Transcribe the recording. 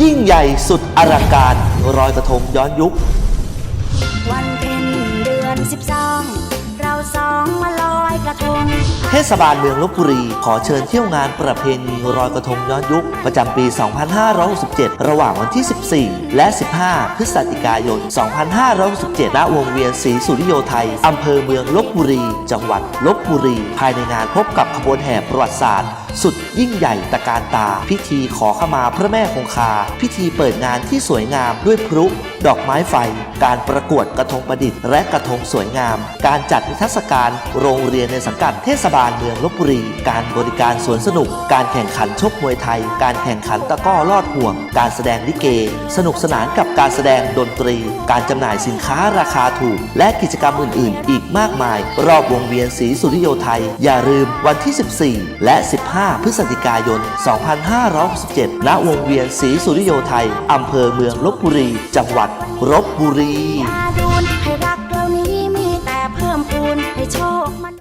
ยิ่งใหญ่สุดอลังการรอยกระทงย้อนยุค วันเพ็ญเดือนสิบสองเราสองมาลอยกระทง เทศบาลเมืองลบบุรี ขอเชิญเที่ยวงานประเพณีรอยกระทงย้อนยุค ประจำปี 2567 ระหว่างวันที่ 14 และ 15 พฤศจิกายน 2567ณวงเวียนศรีสุริโยไทยอำเภอเมืองลบบุรี จังหวัดลบบุรี ภายในงานพบกับขบวนแห่ประวัติศาสตร์ สุดยิ่งใหญ่ตะการตา พิธีขอขมาพระแม่คงคา พิธีเปิดงานที่สวยงามด้วยพลุดอกไม้ไฟ การประกวดกระทงประดิษฐ์และกระทงสวยงาม การจัดนิทรรศการโรงเรียนในสังกัดเทศบาลเมืองลบบุรี การบริการสวนสนุก การแข่งขันชกมวยไทย การแข่งขันตะก้อลอดห่วง การแสดงลิเก สนุกสนานกับการแสดงดนตรี การจำหน่ายสินค้าราคาถูก และกิจกรรมอื่น ๆ อีกมากมาย รอบวงเวียนศรีสุริโยไทย อย่าลืมวันที่ 14 และ 15พฤศจิกายน 2567 ณ วงเวียนศรีสุริโยไทย อำเภอเมืองลบบุรี จังหวัดลบบุรี